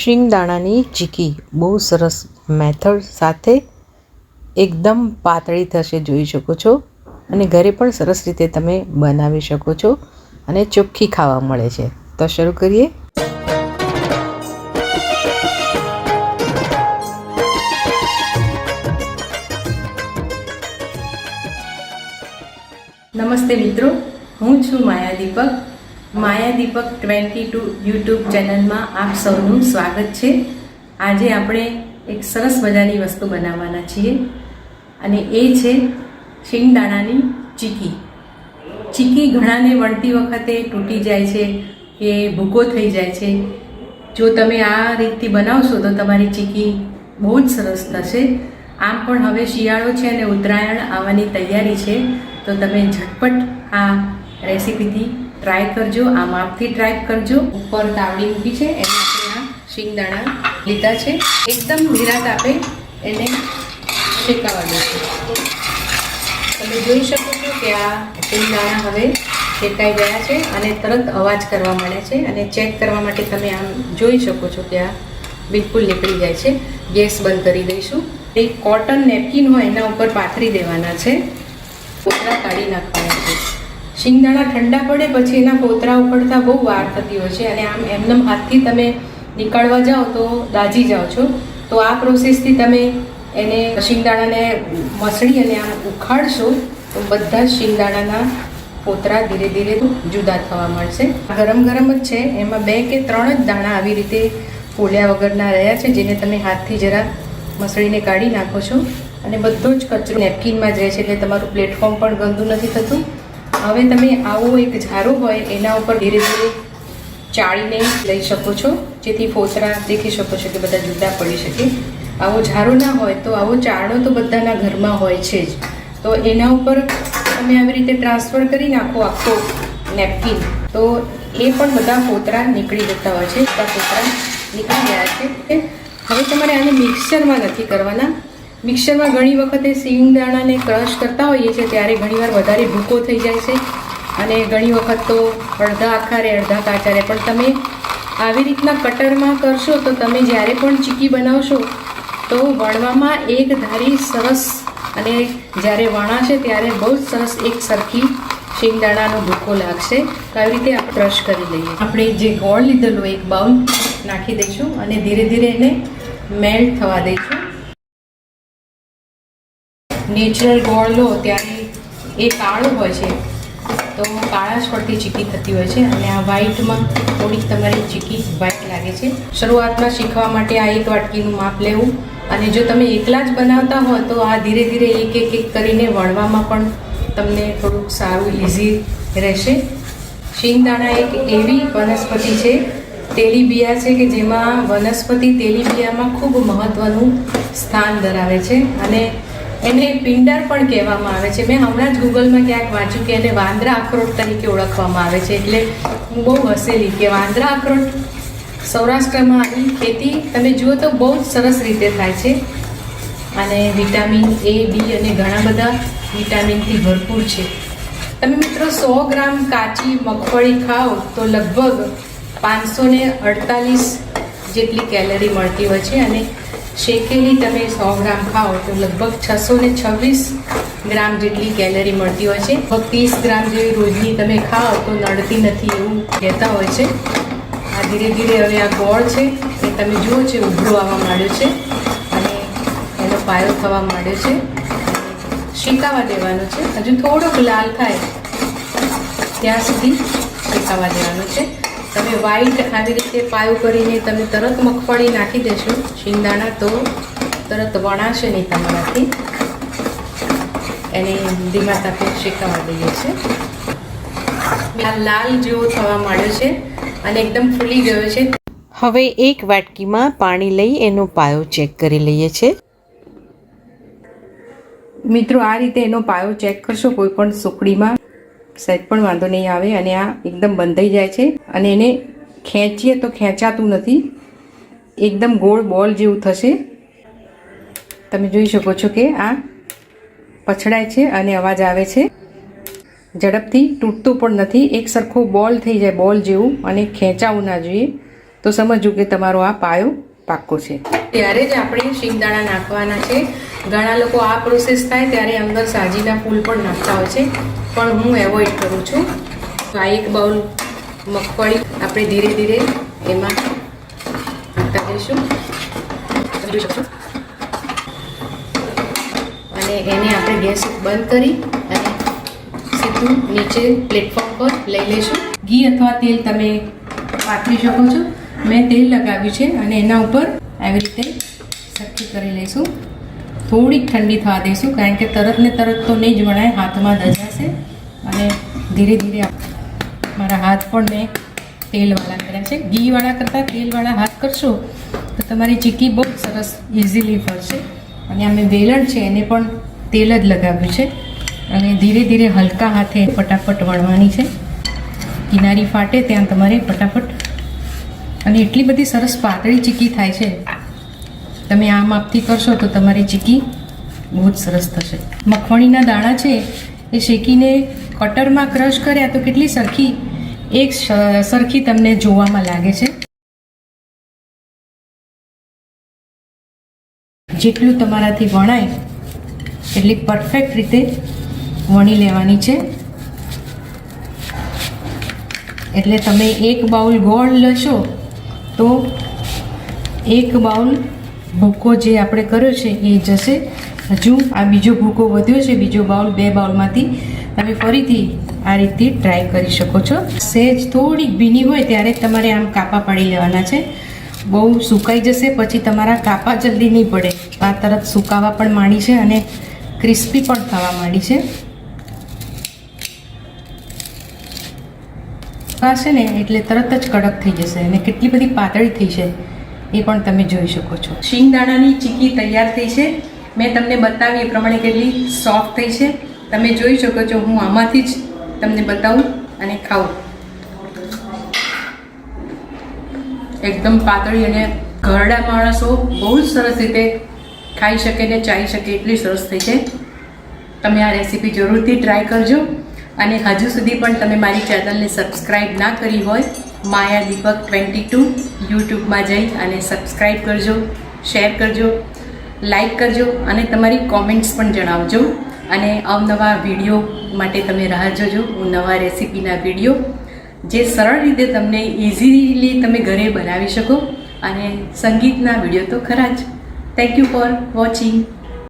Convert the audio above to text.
શિંગદાણાની ચીકી. બહુ સરસ મેથડ સાથે એકદમ પાતળી થશે, જોઈ શકો છો. અને ઘરે પણ સરસ રીતે તમે બનાવી શકો છો અને ચોખ્ખી ખાવા મળે છે. તો શરૂ કરીએ. નમસ્તે મિત્રો, હું છું Maya Deepak. Maya Deepak twenty two YouTube ચેનલમાં આપ સૌનું સ્વાગત છે. આજે આપણે એક સરસ મજાની વસ્તુ બનાવવાના છીએ અને એ છે શિંગદાણાની ચીકી. ચીકી ઘણાને વણતી વખતે તૂટી જાય છે કે ભૂકો થઈ જાય છે. જો તમે આ રીતથી બનાવશો તો તમારી ચીકી બહુ જ સરસ થશે. આમ પણ હવે શિયાળો છે અને ઉત્તરાયણ આવવાની તૈયારી છે. તો તમે ઝટપટ આ રેસીપીથી ટ્રાય કરજો, આ માપથી ટ્રાય કરજો. ઉપર તાવડી મૂકી છે, એને આપણે આ શિંગદાણા લીધા છે. એકદમ નિરાત આપે, એને શેકાવા દઈશું તમે જોઈ શકો છો કે આ શિંગદાણા હવે શેકાઈ ગયા છે અને તરત અવાજ કરવા માંડે છે અને ચેક કરવા માટે તમે આમ જોઈ શકો છો કે આ બિલકુલ નીકળી જાય છે. ગેસ બંધ કરી દઈશું. એક કોટન નેપકિન હોય એના ઉપર પાથરી દેવાના છે. કોતરા કાઢી નાખવાના છે. શિંગદાણા ઠંડા પડે પછી એના પોતરા ઉપડતા બહુ વાર થતી હોય છે અને આમ એમનેમ હાથથી તમે નીકળવા જાઓ તો દાજી જાઓ છો. તો આ પ્રોસેસથી તમે એને શિંગદાણાને મસળી અને આમ ઉખાડશો તો બધા જ શિંગદાણાના પોતરા ધીરે ધીરે જુદા થવા મળશે ગરમ ગરમ જ છે. એમાં બે કે ત્રણ જ દાણા આવી રીતે ફોલ્યા વગરના રહ્યા છે, જેને તમે હાથથી જરા મસળીને કાઢી નાખો છો. અને બધો જ કચરો નેપકિનમાં જ રહે છે, એટલે તમારું પ્લેટફોર્મ પણ ગંદુ નથી થતું. હવે તમે આવો એક ઝારો હોય, એના ઉપર ધીરે ધીરે ચાળીને લઈ શકો છો. જેથી ફોતરા દેખી શકો છો કે બધા જુદા પડી શકે. આવો ઝારો ના હોય તો આવો ચારણો તો બધાના ઘરમાં હોય છે જ. તો એના ઉપર તમે આવી રીતે ટ્રાન્સફર કરી નાખો આખો નેપકિન. તો એ પણ બધા ફોતરા નીકળી જતા હોય છે. બધા ફોતરા નીકળી ગયા છે. હવે તમારે આને મિક્સરમાં નથી કરવાના. મિક્સરમાં ઘણી વખતે સિંગદાણાને ક્રશ કરતા હોઈએ છીએ, ત્યારે ઘણીવાર વધારે ભૂકો થઈ જાય છે. અને ઘણી વખત તો અડધા આખારે, અડધા કાચારે પણ તમે આવી રીતના કટરમાં કરશો તો તમે જ્યારે પણ ચીકી બનાવશો, તો વણવામાં એક ધારી સરસ અને જ્યારે વણાશે ત્યારે બહુ જ સરસ એક સરખી શિંગદાણાનો ભૂકો લાગશે. તો આવી રીતે આપણે ક્રશ કરી લઈએ. આપણે જે ગોળ લીધેલો એક બાઉલ નાખી દઈશું અને ધીરે ધીરે એને મેલ્ટ થવા દઈશું. નેચરલ ગોળ લો ત્યારે એ કાળો હોય છે. તો કાળા જ ચીકી થતી હોય છે અને આ વ્હાઈટમાં થોડીક તમારી ચીકી વ્હાઈટ લાગે છે. શરૂઆતમાં શીખવા માટે આ એક વાટકીનું માપ લેવું અને જો તમે એકલા જ બનાવતા હો તો આ ધીરે ધીરે એક એક એક કરીને વણવામાં પણ તમને થોડુંક સારું ઇઝી રહેશે. શિંગદાણા એક એવી વનસ્પતિ છે તેલીબિયા છે કે જેમાં વનસ્પતિ તેલીબિયામાં ખૂબ મહત્ત્વનું સ્થાન ધરાવે છે અને એને પિંડર પણ કહેવામાં આવે છે. મેં હમણાં જ ગૂગલમાં ક્યાંક વાંચ્યું કે એને વાંદરા અખરોટ તરીકે ઓળખવામાં આવે છે. એટલે હું બહુ હસેલી કે વાંદરા અખરોટ સૌરાષ્ટ્રમાં આની ખેતી તમે જુઓ તો બહુ જ સરસ રીતે થાય છે. અને વિટામિન એ બી અને ઘણા બધા વિટામિનથી ભરપૂર છે. તમે મિત્રો સો ગ્રામ કાચી મગફળી ખાઓ તો લગભગ પાંચસો અડતાલીસ જેટલી કેલરી મળતી હોય છે અને શેકેલી તમે સો ગ્રામ ખાઓ તો લગભગ છસો ને છવ્વીસ ગ્રામ જેટલી કેલરી મળતી હોય છે. લગભગ ત્રીસ ગ્રામ જેવી રોજની તમે ખાઓ તો નડતી નથી એવું કહેતા હોય છે. આ ધીરે ધીરે હવે આ ગોળ છે એ તમે જુઓ છે ઉભરો આવવા માંડ્યો છે અને એનો પાયો થવા માંડ્યો છે. શેકાવા દેવાનો છે. હજુ થોડોક લાલ થાય ત્યાં સુધી શેકાવા દેવાનો છે. તમે વાઇટ આવી રીતે પાયો કરીને તમે તરત મગફળી નાખી દેશો, શિંગદાણા તો તરત વણાશે નહીં તમારાથી. એને ધીમા તાપે શેકાવા દઈએ છીએ. આ લાલ જેવો થવા માંડ્યો છે અને એકદમ ફૂલી ગયો છે. હવે એક વાટકીમાં પાણી લઈ એનો પાયો ચેક કરી લઈએ છીએ. મિત્રો, આ રીતે એનો પાયો ચેક કરશો કોઈ પણ સુકડીમાં સહેજ પણ વાંધો નહીં આવે અને આ એકદમ બંધાઈ જાય છે અને એને ખેંચીએ તો ખેંચાતું નથી. એકદમ ગોળ બોલ જેવું થશે. તમે જોઈ શકો છો કે આ પછડાય છે અને અવાજ આવે છે. ઝડપથી તૂટતું પણ નથી. એક સરખો બોલ થઈ જાય, બોલ જેવું અને ખેંચાવું ના જોઈએ. તો સમજવું કે તમારો આ પાયો પાક્કો છે. ત્યારે જ આપણે શિંગદાણા નાખવાના છે. ઘણા લોકો આ પ્રોસેસ થાય ત્યારે અંદર સાજીના ફૂલ પણ નાખતા હોય છે. પણ હું એવોઇડ કરું છું. તો આ એક બાઉલ મગફળી આપણે ધીરે ધીરે એમાં નાખતા જઈશું. અને એને આપણે ગેસ બંધ કરી અને સીધું નીચે પ્લેટફોર્મ પર લઈ લઈશું. ઘી અથવા તેલ તમે પાથરી શકો છો. મેં તેલ લગાવ્યું છે અને એના ઉપર આવી રીતે સરખી કરી લઈશું. થોડીક ઠંડી થવા દઈશું, કારણ કે તરત ને તરત તો નહીં જ વણાય, હાથમાં દજાશે અને ધીરે ધીરે મારા હાથ પણ મેં તેલવાળા કર્યા છે. ઘીવાળા કરતાં તેલવાળા હાથ કરશો, તો તમારી ચીકી બહુ સરસ ઇઝીલી ફરશે. અને અમે વેલણ છે, એને પણ તેલ જ લગાવ્યું છે. અને ધીરે ધીરે હલકા હાથે ફટાફટ વણવાની છે. કિનારી ફાટે ત્યાં તમારે ફટાફટ. અને એટલી બધી સરસ પાતળી ચીકી થાય છે. તમે આ માપથી કરશો તો તમારી ચીકી બહુ જ સરસ થશે. મખવણીના દાણા છે, એ શેકીને કટરમાં ક્રશ કર્યા તો કેટલી સરખી, એક સરખી તમને જોવામાં લાગે છે. જેટલું તમારાથી વણાય, એટલી પરફેક્ટ રીતે વણી લેવાની છે. એટલે તમે એક બાઉલ ગોળ લેશો તો એક બાઉલ ભૂકો જે આપણે કર્યો છે એ જશે. હજુ આ બીજો ભૂકો વધ્યો છે, બીજો બાઉલ, બે બાઉલમાંથી. તમે ફરીથી આ રીતે ટ્રાય કરી શકો છો. સહેજ થોડીક ભીની હોય ત્યારે તમારે આમ કાપા પાડી લેવાના છે. બહુ સુકાઈ જશે, પછી તમારા કાપા જલ્દી નહીં પડે. આ તરત સુકાવા પણ માંડી છે અને ક્રિસ્પી પણ થવા માંડી છે. સુકાશે ને, એટલે તરત જ કડક થઈ જશે અને કેટલી બધી પાતળી થઈ છે. એ પણ તમે જોઈ શકો છો. શિંગદાણાની ચીકી તૈયાર થઈ છે. મેં તમને બતાવી એ પ્રમાણે કેટલી સોફ્ટ થઈ છે. તમે જોઈ શકો છો, હું આમાંથી જ તમને બતાવું અને ખાઉં. એકદમ પાતળી અને ઘરડા માણસો બહુ જ સરસ રીતે ખાઈ શકે ને ચાઈ શકે એટલી સરસ થઈ છે. તમે આ રેસીપી જરૂરથી ટ્રાય કરજો. અને હજુ સુધી પણ તમે મારી ચેનલને સબસ્ક્રાઈબ ના કરી હોય માયા દીપક ટ્વેન્ટી ટુ યુટ્યુબમાં જઈ અને સબસ્ક્રાઈબ કરજો શેર કરજો લાઈક કરજો અને તમારી કોમેન્ટ્સ પણ જણાવજો. અને અવનવા વીડિયો માટે તમે રાહ જોજો, હું નવા રેસીપીના વીડિયો જે સરળ રીતે તમને ઇઝીલી તમે ઘરે બનાવી શકો. અને સંગીતના વીડિયો તો ખરા જ. Thank you for watching